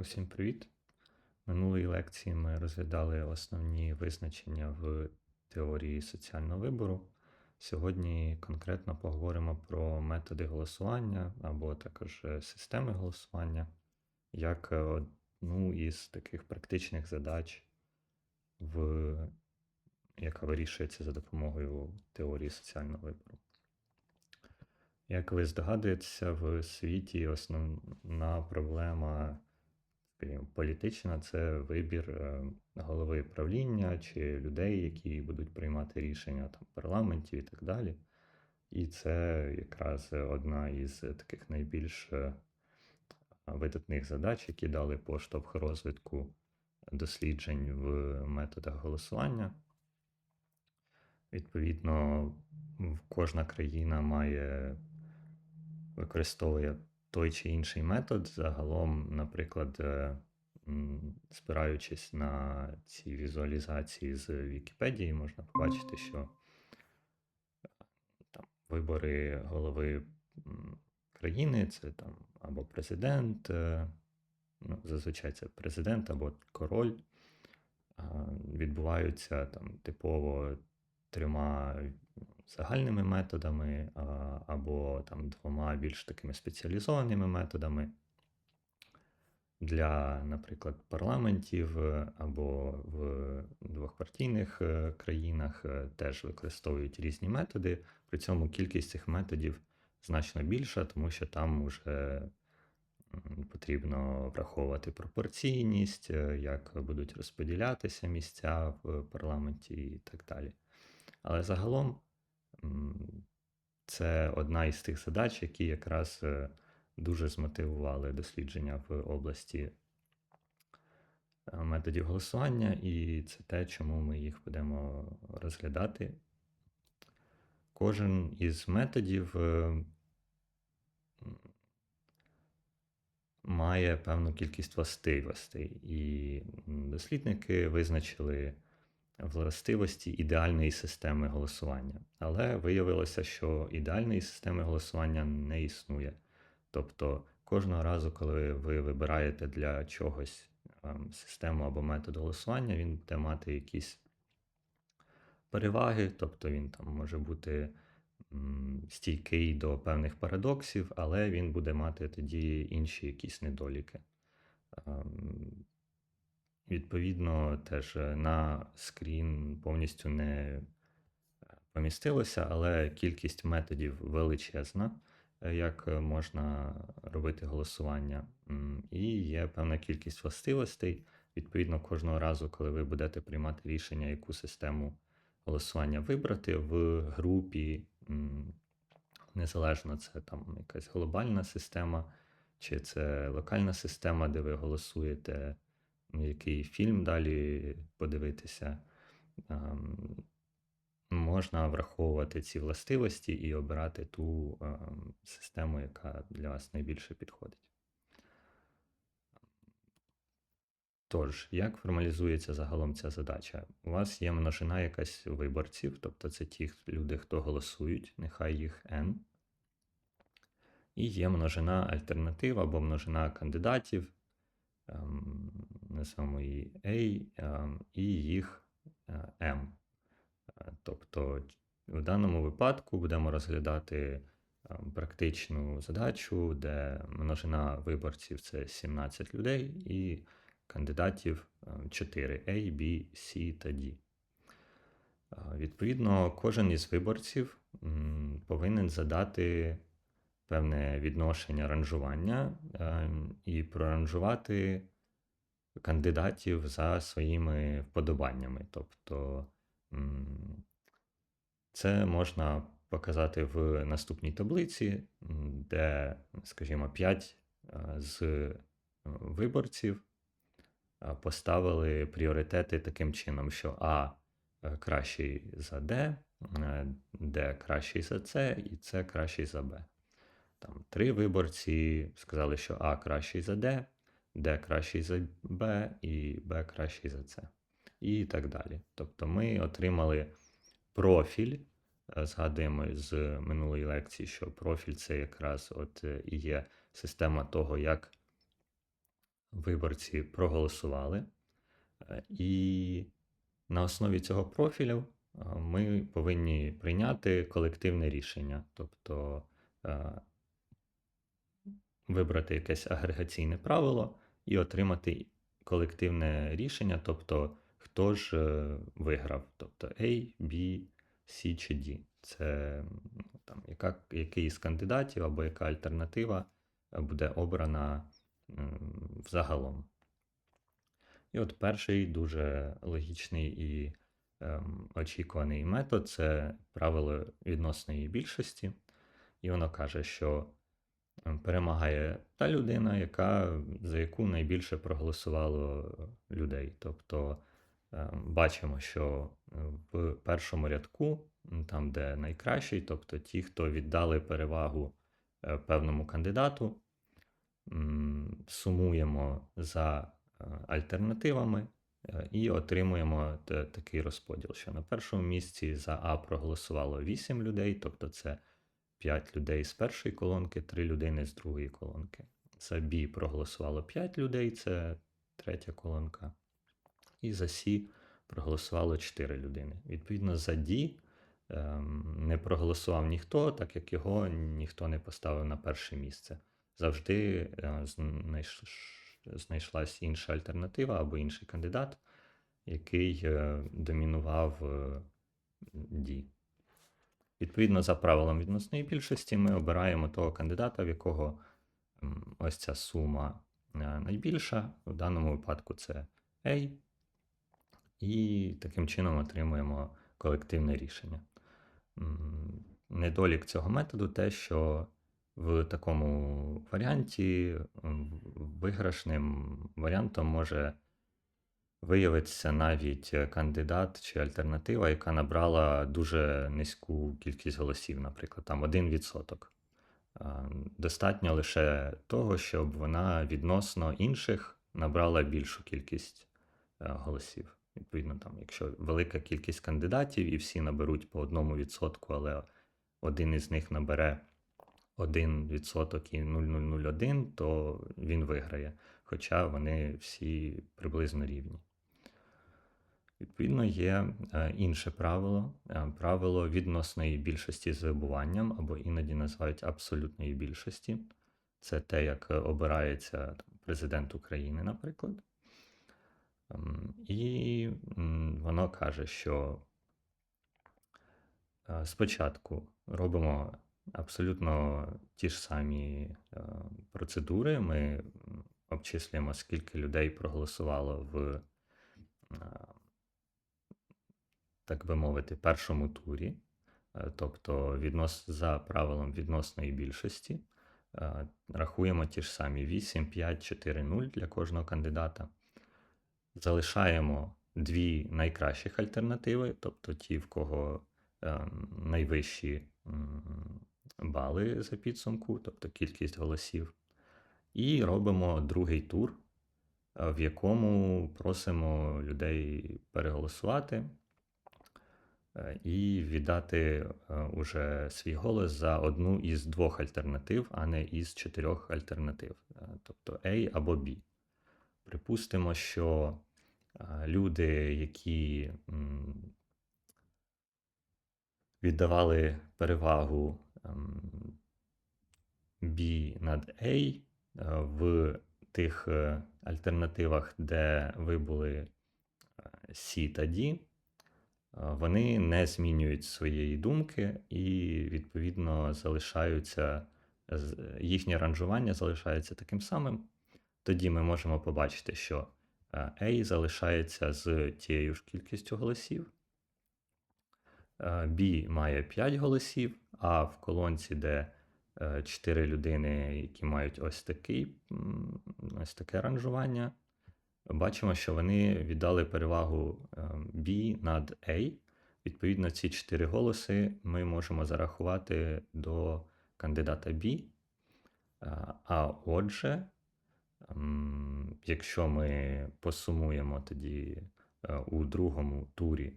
Усім привіт! Минулої лекції ми розглядали основні визначення в теорії соціального вибору. Сьогодні конкретно поговоримо про методи голосування або також е, системи голосування, як е, одну із таких практичних задач, в... яка вирішується за допомогою теорії соціального вибору. Як ви здогадуєтеся, в світі основна проблема політична це вибір е, голови правління чи людей, які будуть приймати рішення там, парламенті і так далі. І це якраз одна із таких найбільш е, видатних задач, які дали поштовх розвитку досліджень в методах голосування. Відповідно, кожна країна має використовує той чи інший метод. Загалом, наприклад, е, спираючись на ці візуалізації з Вікіпедії, можна побачити, що там вибори голови країни це там або президент, е, ну, зазвичай це президент або король. Відбуваються там типово трьома загальними методами, або там двома більш такими спеціалізованими методами. Для, наприклад, парламентів е, або в двохпартійних е, країнах е, теж використовують різні методи. При цьому кількість цих методів значно більша, тому що там вже потрібно враховувати пропорційність, як будуть розподілятися місця в парламенті і так далі. Але загалом це одна із тих задач, які якраз е, дуже змотивували дослідження в області е, методів голосування, і це те, чому ми їх будемо розглядати. Кожен із методів е, має певну кількість властивостей, і дослідники визначили властивості ідеальної системи голосування. Але виявилося, що ідеальної системи голосування не існує. Тобто кожного разу, коли ви вибираєте для чогось ем, систему або метод голосування, він буде мати якісь переваги, тобто він там може бути стійкий до певних парадоксів, але він буде мати тоді інші якісь недоліки. Відповідно, теж е, на скрін повністю не е, помістилося, але кількість методів величезна, е, як можна робити голосування. І є певна кількість властивостей. Відповідно, кожного разу, коли ви будете приймати рішення, яку систему голосування вибрати в групі, незалежно це там якась глобальна система, чи це локальна система, де ви голосуєте який фільм далі подивитися. Ем, Можна враховувати ці властивості і обирати ту ем, систему, яка для вас найбільше підходить. Тож, як формалізується загалом ця задача? У вас є множина якась виборців, тобто це ті люди, хто голосують, нехай їх N. І є множина альтернатив або множина кандидатів, ем, назвемо її A, і їх M. Тобто, в даному випадку будемо розглядати практичну задачу, де множина виборців це 17 людей, і кандидатів ем, 4 A, B, C та D. Відповідно, кожен із виборців повинен задати певне відношення ранжування і проранжувати кандидатів за своїми вподобаннями. Тобто це можна показати в наступній таблиці, де, скажімо, 5 з е, виборців е, поставили пріоритети таким чином, що А е, кращий за Д, е, Д кращий за С і С кращий за Б. Там три виборці сказали, що А кращий за Д, Д кращий за Б і Б кращий за С. І так далі. Тобто ми отримали профіль. е, Згадуємо з минулої лекції, що профіль це якраз от е, і є система того, як виборці проголосували, е, і на основі цього профілю ми повинні прийняти колективне рішення, тобто вибрати якесь агрегаційне правило і отримати колективне рішення, тобто хто ж е, виграв, тобто A, B, C чи D. Це там, яка, який із кандидатів або яка альтернатива е, буде обрана взагалом. І от перший дуже логічний і ем, очікуваний метод це правило відносної більшості. І воно каже, що перемагає та людина, яка, за яку найбільше проголосувало людей. Тобто ем, бачимо, що е, в першому рядку, там, де найкращий, тобто ті, хто віддали перевагу е, певному кандидату, сумуємо за е, альтернативами е, і отримуємо такий розподіл, що на першому місці за А проголосувало 8 людей, тобто це 5 людей з першої колонки, 3 людини з другої колонки. За Б проголосувало 5 людей, це третя колонка. І за С проголосувало 4 людини. Відповідно, за D ем, не проголосував ніхто, так як його ніхто не поставив на перше місце. Завжди е, знайш- знайшлась інша альтернатива або інший кандидат, який е, домінував е, D. Відповідно, за правилом відносної більшості, ми обираємо того кандидата, в якого ось ця сума е, найбільша. В даному випадку це A. І таким чином отримуємо колективне рішення. Недолік цього методу те, що в такому варіанті виграшним варіантом може виявитися навіть е, кандидат чи альтернатива, яка набрала дуже низьку кількість голосів, наприклад, там 1%. А, Достатньо лише того, щоб вона відносно інших набрала більшу кількість е, голосів. Відповідно, там, якщо велика кількість кандидатів і всі наберуть по одному відсотку, але один із них набере 1% і 0,001, то він виграє, хоча вони всі приблизно рівні. Відповідно, є е, інше правило, е, правило відносної більшості з вибуванням, або іноді називають абсолютної більшості. Це те, як е, обирається президент України, наприклад. Ем, І воно каже, що спочатку робимо абсолютно ті ж самі процедури. Ми обчислюємо, скільки людей проголосувало в, так би мовити, першому турі. Е, Тобто віднос, за правилом відносної більшості. е, Рахуємо ті ж самі 8, 5, 4, 0 для кожного кандидата. Залишаємо дві найкращих альтернативи, тобто ті, в кого е, найвищі бали за підсумку, тобто кількість голосів. І робимо другий тур, в якому просимо людей переголосувати і віддати е, уже свій голос за одну із двох альтернатив, а не із чотирьох альтернатив, е, тобто A або B. Припустимо, що е, люди, які віддавали перевагу ем, B над A е, в тих е, альтернативах, де вибули е, C та D, е, вони не змінюють своєї думки і, відповідно, залишаються, їхнє ранжування залишається таким самим. Тоді ми можемо побачити, що е, A залишається з тією ж кількістю голосів. е, B має 5 голосів, а в колонці, де 4 людини, які мають ось такий, ось таке ранжування, бачимо, що вони віддали перевагу е, B над A. Відповідно, ці 4 голоси ми можемо зарахувати до кандидата B. Е, А отже, якщо ми посумуємо тоді е, у другому турі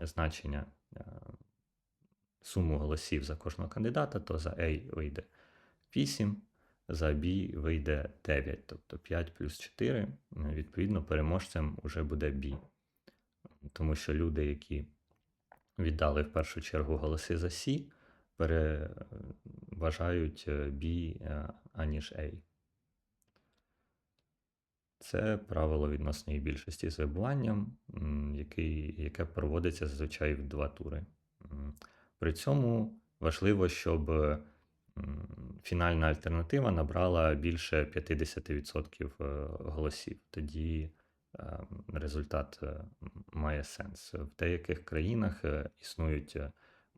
значення суму голосів за кожного кандидата, то за A вийде 8, за B вийде 9, тобто 5 плюс 4, відповідно, переможцем вже буде B. Тому що люди, які віддали в першу чергу голоси за C, переважають е, B е, аніж A. Це правило відносної більшості з вибуванням, яке проводиться зазвичай в два тури. При цьому важливо, щоб фінальна альтернатива набрала більше 50% е, голосів. Тоді е, результат е, має сенс. В деяких країнах існують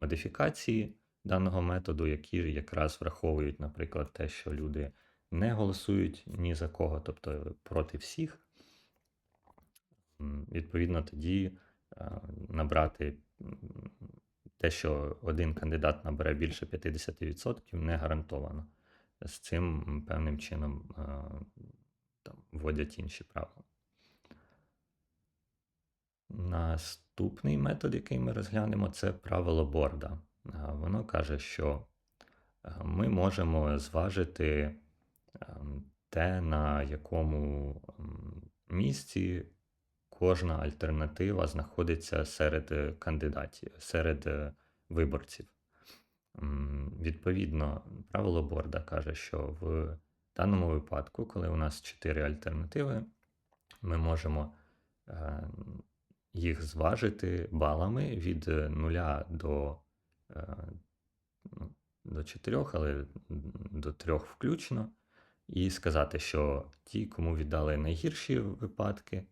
модифікації даного методу, які якраз враховують, наприклад, те, що люди не голосують ні за кого, тобто проти всіх. Відповідно, тоді набрати те, що один кандидат набере більше 50%, не гарантовано. З цим певним чином е, там, вводять інші правила. Наступний метод, який ми розглянемо, це правило борда. Е, Воно каже, що е, ми можемо зважити ем, те, на якому місці кожна альтернатива знаходиться серед е, кандидатів, серед е, виборців. Відповідно, правило борда каже, що в даному випадку, коли у нас чотири альтернативи, ми можемо е, їх зважити балами від 0 до, ну, до 4, але до 3 включно, і сказати, що ті, кому віддали найгірші випадки,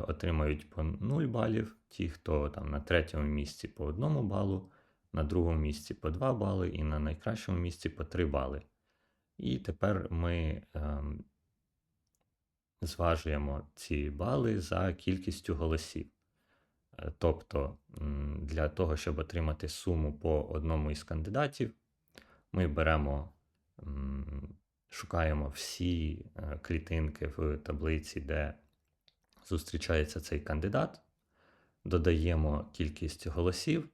отримають по 0 балів, ті, хто там на третьому місці по 1 балу, на другому місці по 2 бали і на найкращому місці по 3 бали. І тепер ми ем, зважуємо ці бали за кількістю голосів. Е, Тобто, для того, щоб отримати суму по одному із кандидатів, ми беремо, шукаємо всі е, клітинки в таблиці, де зустрічається цей кандидат, додаємо кількість голосів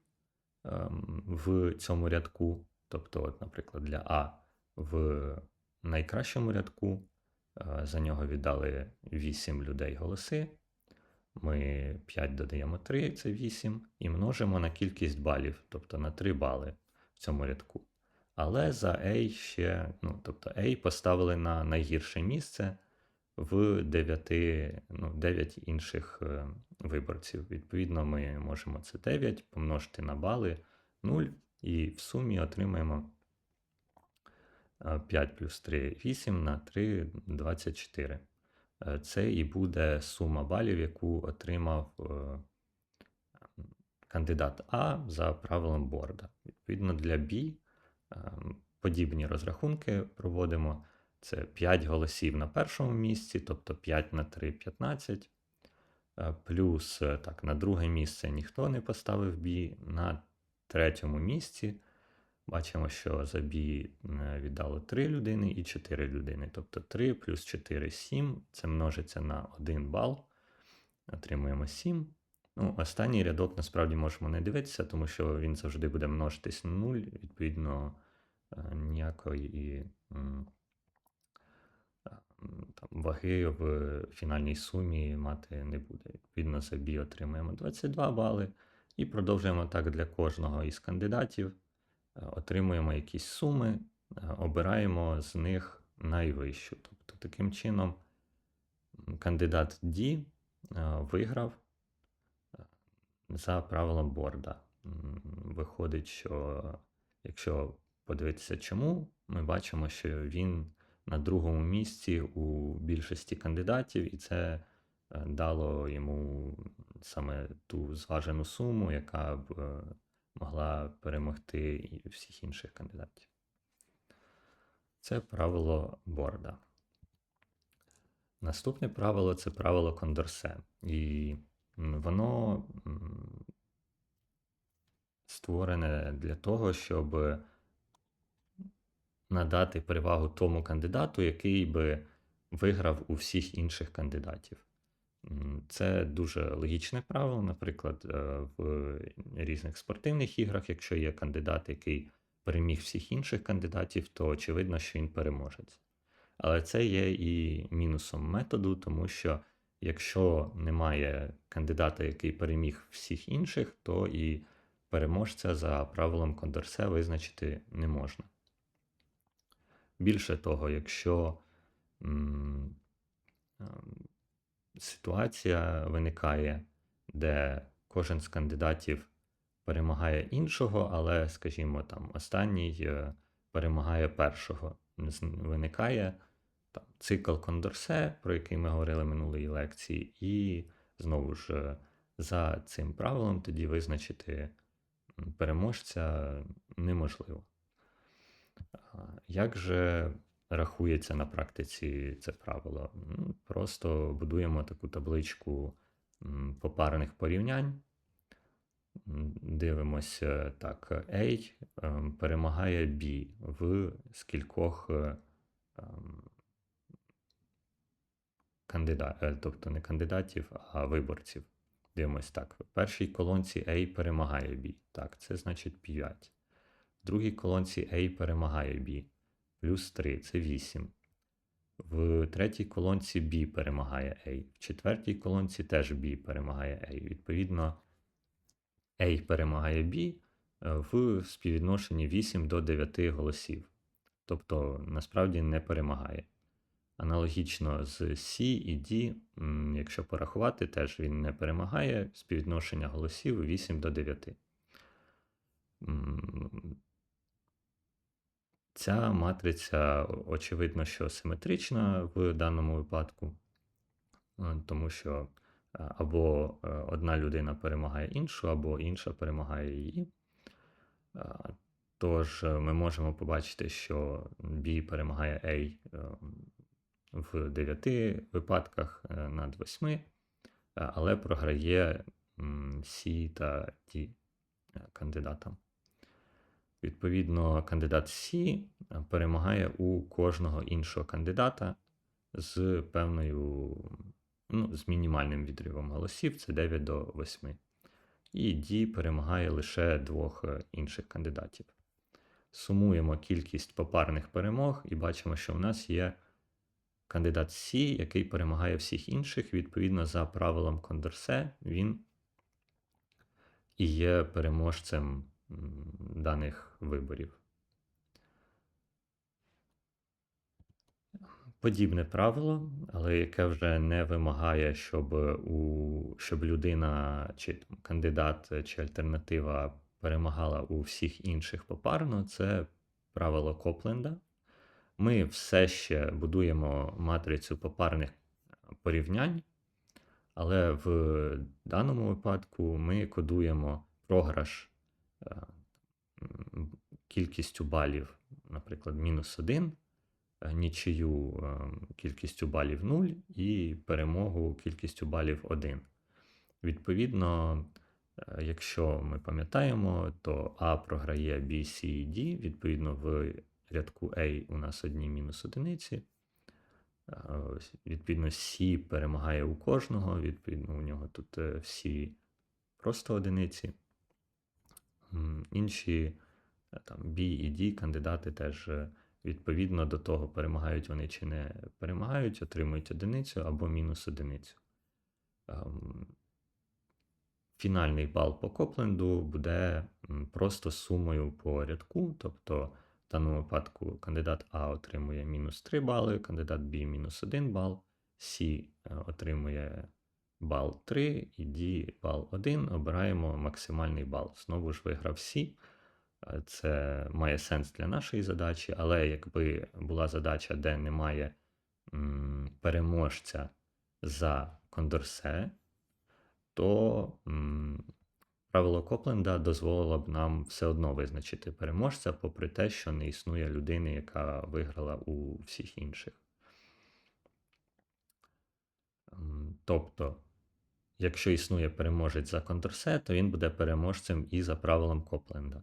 ем, в цьому рядку. Тобто, от, наприклад, для А в найкращому рядку е, за нього віддали 8 людей голоси. Ми 5 додаємо 3, це 8, і множимо на кількість балів, тобто на 3 бали в цьому рядку. Але за A ще, ну, тобто A поставили на найгірше місце в 9, ну, 9 інших е, виборців. Відповідно, ми можемо це 9 помножити на бали 0, і в сумі отримаємо е, 5 плюс 3 8 на 3 24. Е, Це і буде сума балів, яку отримав е, кандидат А за правилом борда. Відповідно, для B е, подібні розрахунки проводимо. Це 5 голосів на першому місці, тобто 5 на 3 15. Е, Плюс е, так, на друге місце ніхто не поставив B. На третьому місці бачимо, що за B е, віддало 3 людини і 4 людини. Тобто 3 плюс 4 7. Це множиться на 1 бал. Отримуємо 7. Ну, останній рядок насправді можемо не дивитися, тому що він завжди буде множитись на 0. Відповідно, ніякої там, ваги в фінальній сумі мати не буде. Відповідно, за B отримуємо 22 бали. І продовжуємо так для кожного із кандидатів. Е, Отримуємо якісь суми, е, обираємо з них найвищу. Тобто, таким чином, кандидат D е, виграв за правилом борда. Виходить, що якщо подивитися чому, ми бачимо, що він на другому місці у більшості кандидатів, і це е, дало йому саме ту зважену суму, яка б е, могла перемогти всіх інших кандидатів. Це правило борда. Наступне правило це правило Кондорсе. І воно створене для того, щоб надати перевагу тому кандидату, який би виграв у всіх інших кандидатів. Це дуже логічне правило. Наприклад, е, в різних спортивних іграх, якщо є кандидат, який переміг всіх інших кандидатів, то очевидно, що він переможець. Але це є і мінусом методу, тому що якщо немає кандидата, який переміг всіх інших, то і переможця за правилом Кондорсе визначити не можна. Більше того, якщо м, ем, ситуація виникає, де кожен з кандидатів перемагає іншого, але, скажімо, там останній е, перемагає першого. Виникає там, цикл Кондорсе, про який ми говорили минулої лекції, і знову ж е, за цим правилом тоді визначити переможця неможливо. Як же рахується на практиці це правило? Просто будуємо таку табличку м, порівнянь. Дивимося так, A ем, перемагає B в скількох е, ем, е, тобто не кандидатів, а виборців. Дивимось так. В першій колонці A перемагає B. Так, це значить 5. В другій колонці A перемагає B. Плюс 3 це 8. В третій колонці B перемагає A. В четвертій колонці теж B перемагає A. Відповідно, A перемагає B е, в співвідношенні 8 до 9 голосів. Тобто, насправді не перемагає. Аналогічно з C і D, якщо порахувати, теж він не перемагає. Співвідношення голосів 8 до 9. Ця матриця, очевидно, що симетрична в даному випадку, е, тому що е, або е, одна людина перемагає іншу, або інша перемагає її. Тож ми можемо побачити, що B перемагає A в 9 випадках над 8, е, але програє C та D кандидатам. Відповідно, кандидат C перемагає у кожного іншого кандидата з певною, ну, з мінімальним відривом голосів, це 9 до 8. І D перемагає лише двох е, інших кандидатів. Сумуємо кількість попарних перемог і бачимо, що в нас є кандидат C, який перемагає всіх інших. Відповідно, за правилом Кондорсе, він і є переможцем даних виборів. Подібне правило, але яке вже не вимагає, щоб у щоб людина чи кандидат чи альтернатива перемагала у всіх інших попарно, це правило Копленда. Ми все ще будуємо матрицю попарних порівнянь, але в даному випадку ми кодуємо програш кількістю балів, наприклад, мінус 1, нічию е, кількістю балів 0 і перемогу кількістю балів 1. Відповідно, е, якщо ми пам'ятаємо, то А програє B, C і D, відповідно, в рядку A у нас одні мінус одиниці. Е, Відповідно, C перемагає у кожного, відповідно, у нього тут е, всі просто одиниці. Інші е, там, B і D кандидати теж е, відповідно до того, перемагають вони чи не перемагають, отримують одиницю або мінус одиницю. Ем, Фінальний бал по Копленду буде просто сумою по рядку, тобто в даному випадку кандидат А отримує мінус 3 бали, кандидат Б мінус 1 бал, С е, отримує бал 3 і D бал 1. Обираємо максимальний бал. Знову ж виграв С. Е, Це має сенс для нашої задачі, але якби була задача, де немає м, переможця за Кондорсе, то м, правило Копленда дозволило б нам все одно визначити переможця, попри те, що не існує людини, яка виграла у всіх інших. Тобто, якщо існує переможець за Кондорсе, то він буде переможцем і за правилом Копленда.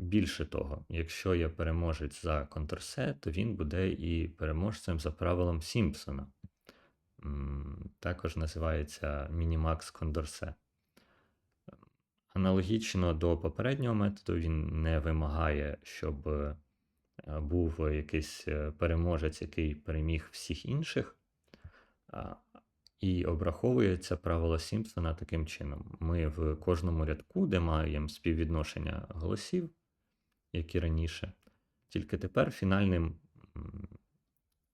Більше того, якщо є переможець за Конторсе, то він буде і переможцем за правилом Сімпсона. Також називається Мінімакс Кондорсе. Аналогічно до попереднього методу, він не вимагає, щоб е, був якийсь е, переможець, який переміг всіх інших. І обраховується правило Сімпсона таким чином. Ми в кожному рядку, де маємо співвідношення голосів, як і раніше, тільки тепер фінальним,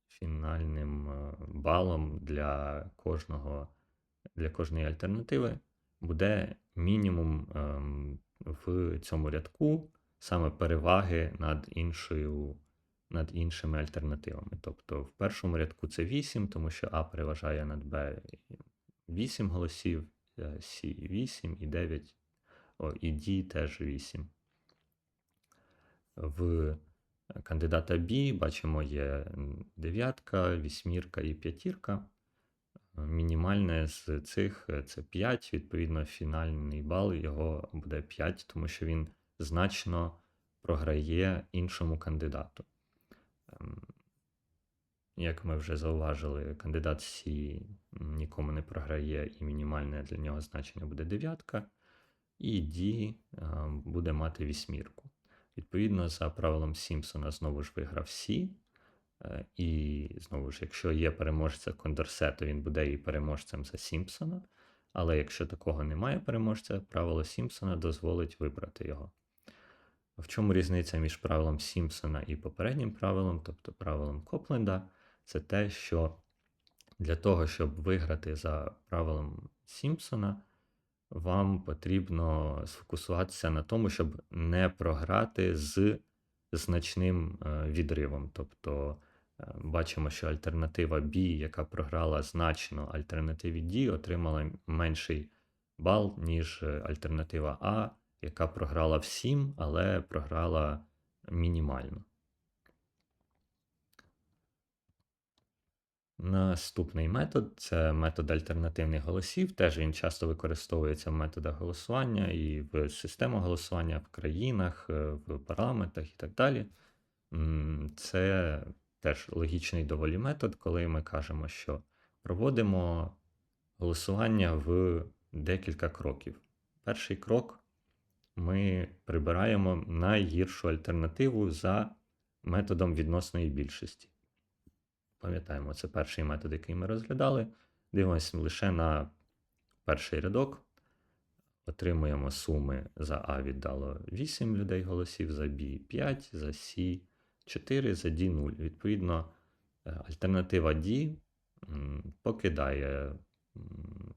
фінальним е, балом для кожного, для кожної альтернативи буде мінімум ем, в цьому рядку саме переваги над іншою, над іншими альтернативами. Тобто в першому рядку це 8, тому що А переважає над Б 8 голосів, е, С 8 і 9, о, і D теж 8. В кандидата B бачимо є дев'ятка, вісьмірка і п'ятірка. Мінімальне з цих е, це 5, відповідно, фінальний бал його буде 5, тому що він значно програє іншому кандидату. Як ми вже зауважили, кандидат Сі нікому не програє, і мінімальне для нього значення буде дев'ятка, і D ем, буде мати вісьмірку. Відповідно, за правилом Сімпсона знову ж виграв Сі. Е, І знову ж, якщо є переможця Кондорсе, то він буде і переможцем за Сімпсона. Але якщо такого немає переможця, правило Сімпсона дозволить вибрати його. В чому різниця між правилом Сімпсона і попереднім правилом, тобто правилом Копленда, це те, що для того, щоб виграти за правилом Сімпсона, вам потрібно сфокусуватися на тому, щоб не програти з значним е, відривом. Тобто е, бачимо, що альтернатива B, яка програла значно альтернативі D, отримала менший бал, ніж е, альтернатива А, яка програла всім, але програла мінімально. Наступний метод це метод альтернативних голосів. Теж він часто використовується в методах голосування і в системах голосування в країнах, е, в парламентах і так далі. Це теж логічний доволі метод, коли ми кажемо, що проводимо голосування в декілька кроків. Перший крок ми прибираємо найгіршу альтернативу за методом відносної більшості. Пам'ятаємо, це перший метод, який ми розглядали. Дивимося лише на перший рядок. Отримуємо суми за А віддало 8 людей голосів, за Б 5, за С 4, за D 0. Відповідно, е, альтернатива D покидає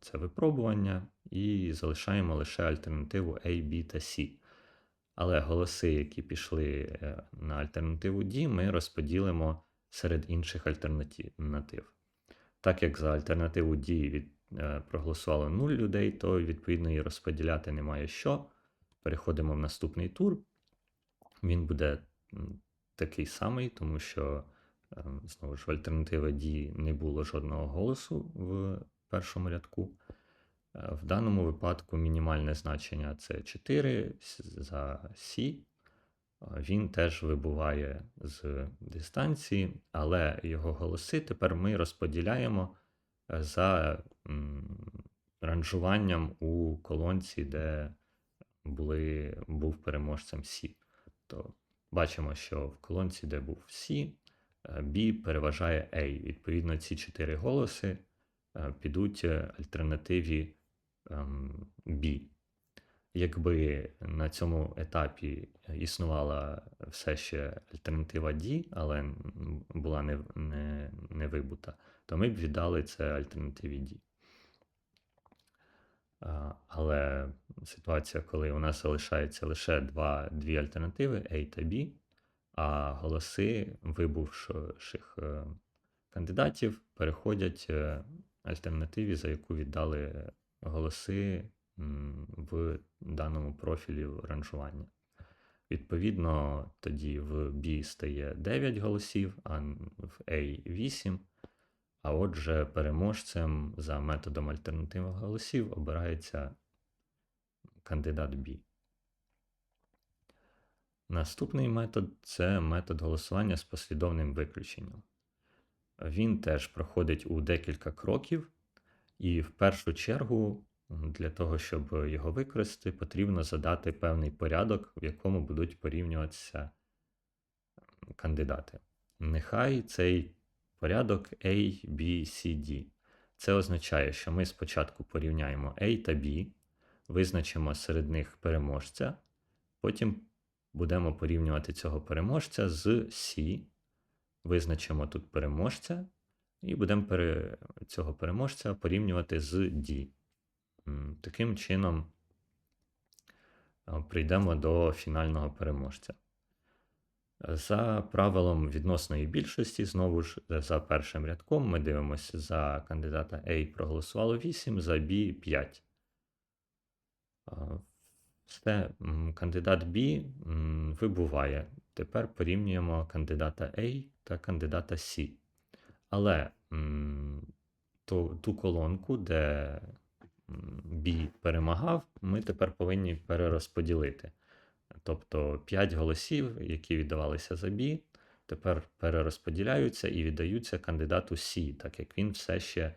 це випробування і залишаємо лише альтернативу A, B та C. Але голоси, які пішли е, на альтернативу D, ми розподілимо серед інших альтернатив. Так як за альтернативу D від, е, проголосувало 0 людей, то відповідно і розподіляти немає що. Переходимо в наступний тур. Він буде такий самий, тому що е, знову ж в альтернативи D не було жодного голосу в першому рядку. Е, В даному випадку мінімальне значення це 4 за С. Він теж вибуває з дистанції, але його голоси тепер ми розподіляємо е, за ранжуванням у колонці, де були, був переможцем Сі. То бачимо, що в колонці, де був Сі, B переважає A. Відповідно, ці чотири голоси е, підуть е, альтернативі ем, B. Якби на цьому етапі існувала все ще альтернатива D, але була не, не, не вибута, то ми б віддали це альтернативі D. Але ситуація, коли у нас залишається лише два, дві альтернативи A та B, а голоси вибувших е, кандидатів переходять е, альтернативі, за яку віддали голоси в даному профілі ранжування. Відповідно, тоді в B стає 9 голосів, а в A 8. А отже, переможцем за методом альтернативних голосів обирається кандидат B. Наступний метод це метод голосування з послідовним виключенням. Він теж проходить у декілька кроків, і в першу чергу, для того, щоб його використати, потрібно задати певний порядок, в якому будуть порівнюватися кандидати. Нехай цей порядок A, B, C, D. Це означає, що ми спочатку порівняємо A та B, визначимо серед них переможця, потім будемо порівнювати цього переможця з C, визначимо тут переможця, і будемо пере... цього переможця порівнювати з D. Таким чином прийдемо до фінального переможця. За правилом відносної більшості, знову ж за першим рядком, ми дивимося за кандидата A проголосувало 8, за B 5. Все, кандидат B вибуває. Тепер порівнюємо кандидата A та кандидата C. Але ту, ту колонку, де B перемагав, ми тепер повинні перерозподілити. Тобто 5 голосів, які віддавалися за B, тепер перерозподіляються і віддаються кандидату C, так як він все ще е,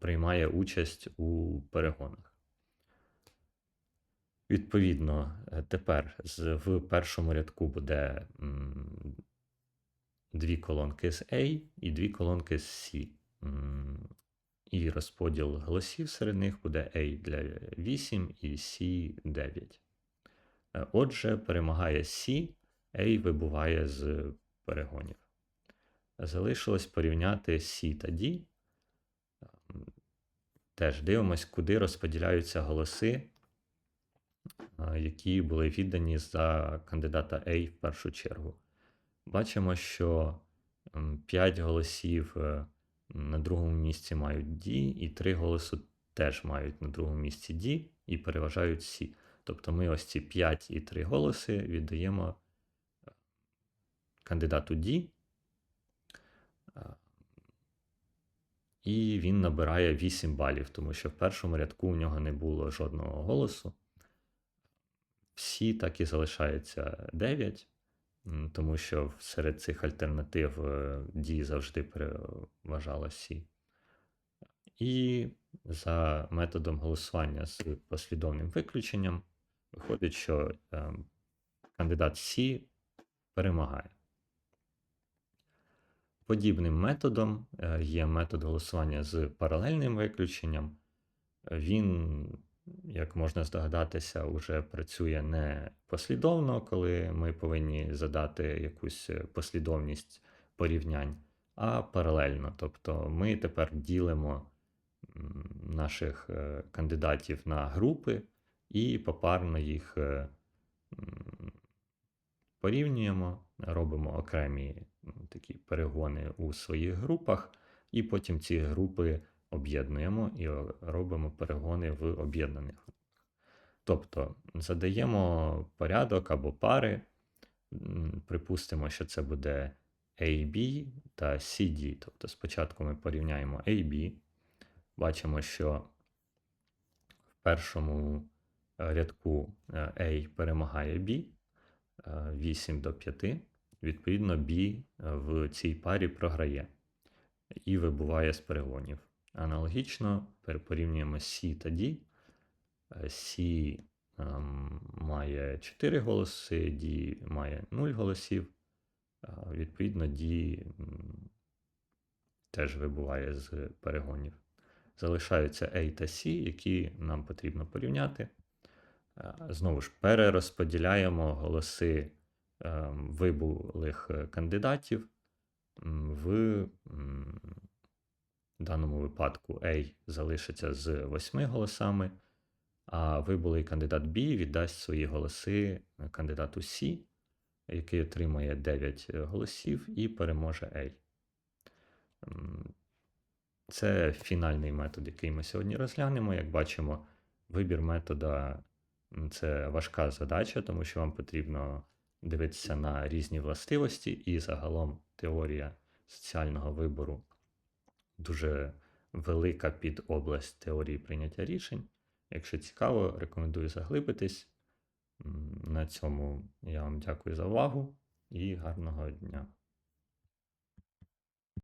приймає участь у перегонах. Відповідно, е, тепер в першому рядку буде дві колонки з A і дві колонки з C. І розподіл голосів серед них буде A для 8 і C 9. Е, Отже, перемагає C, A вибуває з перегонів. Залишилось порівняти C та D. Теж дивимось, куди розподіляються голоси, які були віддані за кандидата A в першу чергу. Бачимо, що 5 голосів е, на другому місці мають D, і 3 голоси теж мають на другому місці D і переважають C. Тобто ми ось ці 5 і 3 голоси віддаємо е, кандидату е, і він набирає 8 балів, тому що в першому рядку у нього не було жодного голосу. Всі так і залишається 9, тому що серед цих альтернатив е, D завжди переважала C. І за методом голосування з послідовним виключенням виходить, що е, кандидат C перемагає. Подібним методом е, є метод голосування з паралельним виключенням. Він, як можна здогадатися, уже працює не послідовно, коли ми повинні задати якусь е, послідовність порівнянь, а паралельно. Тобто ми тепер ділимо наших е, кандидатів на групи і попарно їх е, порівнюємо, робимо окремі такі перегони у своїх групах, і потім ці групи об'єднуємо і робимо перегони в об'єднаних. Тобто задаємо порядок або пари, припустимо, що це буде AB та CD. Тобто спочатку ми порівняємо AB, бачимо, що в першому е, рядку е, A перемагає B, е, 8 до 5. Відповідно, B е, в цій парі програє і вибуває з перегонів. Аналогічно порівнюємо C та D. Е, C ем, має 4 голоси, D має 0 голосів. Е, Відповідно, D теж вибуває з перегонів. Залишаються A та C, які нам потрібно порівняти. Е, Знову ж перерозподіляємо голоси ем, вибулих е, кандидатів м, в даному випадку A залишиться з 8 голосами, а вибулий кандидат B віддасть свої голоси кандидату C, який отримає 9 голосів і переможе A. Це фінальний метод, який ми сьогодні розглянемо. Як бачимо, вибір метода це важка задача, тому що вам потрібно дивитися на різні властивості, і загалом теорія соціального вибору дуже велика під область теорії прийняття рішень. Якщо цікаво, рекомендую заглибитись. На цьому я вам дякую за увагу і гарного дня.